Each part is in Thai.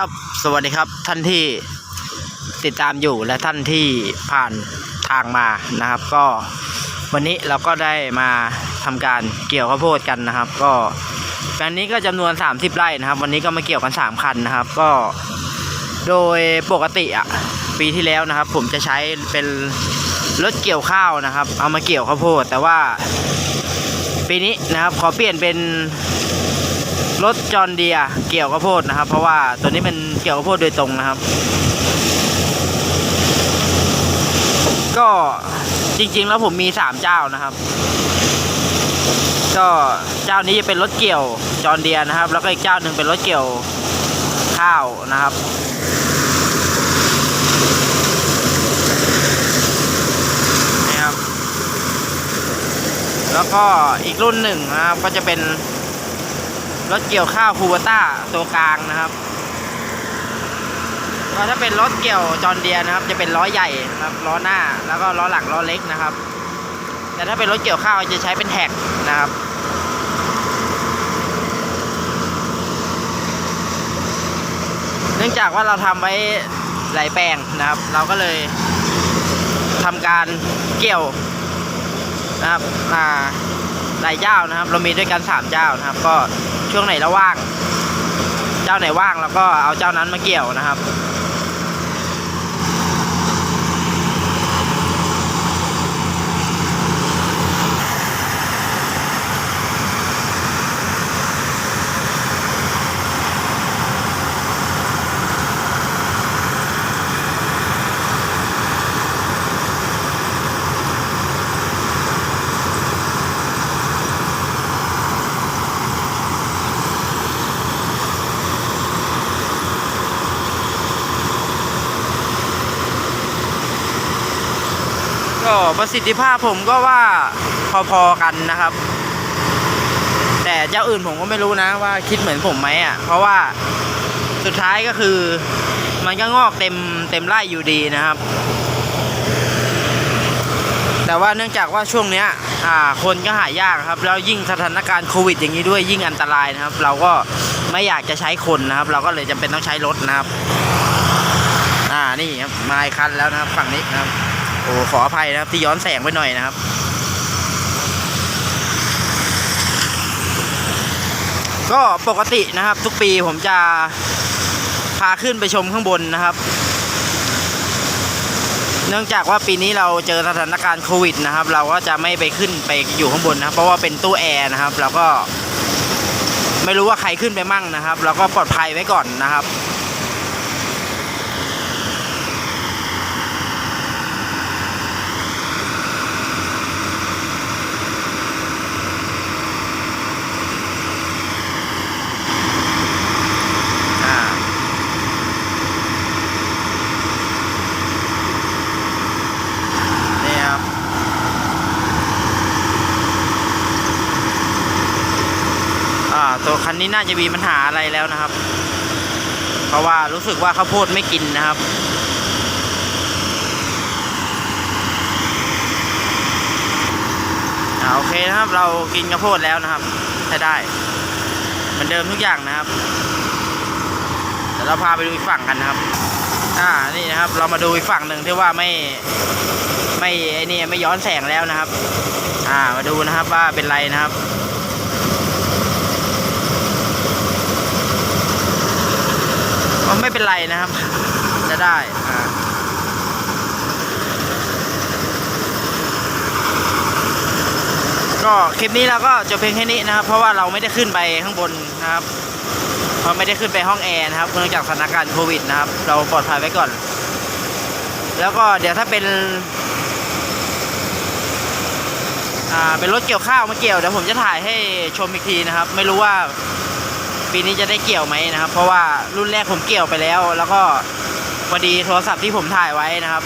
ครับสวัสดีครับท่านที่ติดตามอยู่และท่านที่ผ่านทางมานะครับ ก็วันนี้เราก็ได้มาทำการเกี่ยวข้าวโพดกันนะครับ ก็แปลงนี้ก็จำนวน 30 ไร่นะครับ วันนี้ก็มาเกี่ยวกัน 3 คันนะครับ ก็โดยปกติอะปีที่แล้วนะครับ ผมจะใช้เป็นรถเกี่ยวข้าวนะครับ เอามาเกี่ยวข้าวโพดแต่ว่าปีนี้นะครับขอเปลี่ยนเป็น รถจอนเดียเกี่ยวข้าวโพดนะครับ เพราะว่าตัวนี้เป็นเกี่ยวข้าวโพดโดยตรงนะครับ ก็จริงๆแล้วผมมีสามเจ้านะครับ ก็เจ้านี้จะเป็นรถเกี่ยวจอนเดียนะครับ แล้วก็อีกเจ้าหนึ่งเป็นรถเกี่ยวข้าวนะครับนี่ครับ แล้วก็อีกรุ่นหนึ่งนะครับก็จะเป็น รถเกี่ยวข้าวคูเบต้าตัวกลางนะครับก็ถ้าเป็นรถเกี่ยวจอห์นเดียนะครับ จะเป็นล้อใหญ่นะครับล้อหน้าแล้วก็ล้อหลังล้อเล็กนะครับ แต่ถ้าเป็นรถเกี่ยวข้าวจะใช้เป็นแท็กนะครับเนื่องจากว่าเราทำไว้หลายแปลงนะครับ เราก็เลยทำการเกี่ยวนะครับอ่าหลายเจ้านะครับ เรามีด้วยกันสามเจ้านะครับ ก็ ช่วงไหนเราว่าง เจ้าไหนว่างเราก็เอาเจ้านั้นมาเกี่ยวนะครับ ก็ประสิทธิภาพผมก็ว่าพอๆกันนะครับ แต่เจ้าอื่นผมก็ไม่รู้นะว่าคิดเหมือนผมไหมอะ เพราะว่าสุดท้ายก็คือ มันก็งอกเต็มเต็มไร่อยู่ดีนะครับ แต่ว่าเนื่องจากว่าช่วงเนี้ยอ่าคนก็หายากครับ แล้วยิ่งสถานการณ์โควิด อย่างนี้ด้วยยิ่งอันตรายนะครับ เราก็ไม่อยากจะใช้คนนะครับ เราก็เลยจำเป็นต้องใช้รถนะครับ อ่านี่ครับมาคันแล้วนะครับฝั่งนี้นะครับ โอ้ขออภัยนะครับที่ย้อนแสงไปหน่อยนะครับ ก็ปกตินะครับ ทุกปีผมจะพาขึ้นไปชมข้างบนนะครับ เนื่องจากว่าปีนี้เราเจอสถานการณ์โควิดนะครับ เราก็จะไม่ไปขึ้นไปอยู่ข้างบนนะเพราะว่าเป็นตู้แอร์นะครับ เราก็ไม่รู้ว่าใครขึ้นไปมั่งนะครับ เราก็ปลอดภัยไว้ก่อนนะครับ ตัวคันนี้น่าจะมีปัญหาอะไรแล้วนะครับ เพราะว่ารู้สึกว่าข้าวโพดไม่กินนะครับอ่าโอเคนะครับเรากินข้าวโพดแล้วนะครับใช้ได้เหมือนเดิมทุกอย่างนะครับเดี๋ยวเราพาไปดูอีกฝั่งกันนะครับ อ่านี่นะครับ เรามาดูอีกฝั่งหนึ่งที่ว่าไม่ไม่ไอ้นี่ไม่ย้อนแสงแล้วนะครับ อ่ามาดูนะครับว่าเป็นไรนะครับ ก็ไม่ เป็นไรนะครับ จะได้อ่าก็คลิปนี้เราก็จบเพียงแค่นี้นะครับ เพราะว่าเราไม่ได้ขึ้นไปข้างบนนะครับเพราะไม่ได้ขึ้นไปห้องแอร์นะครับเนื่องจากสถานการณ์โควิดนะครับ เราปลอดภัยไว้ก่อน แล้วก็เดี๋ยวถ้าเป็นอ่าเป็นรถเกี่ยวข้าวมาเกี่ยวเดี๋ยวผมจะถ่ายให้ชมอีกทีนะครับ ไม่รู้ว่า ปีนี้จะได้เกี่ยวไหมนะครับ เพราะว่ารุ่นแรกผมเกี่ยวไปแล้ว แล้วก็พอดีโทรศัพท์ที่ผมถ่ายไว้นะครับ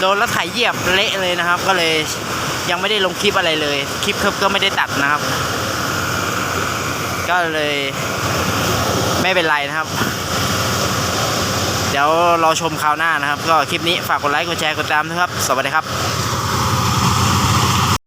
โดนรถไถเหยียบเละเลยนะครับ ก็เลยยังไม่ได้ลงคลิปอะไรเลย คลิปก็ไม่ได้ตัดนะครับ ก็เลยไม่เป็นไรนะครับ เดี๋ยวรอชมคราวหน้านะครับ ก็คลิปนี้ฝากกดไลค์กดแชร์กดติดตามนะครับ สวัสดีครับ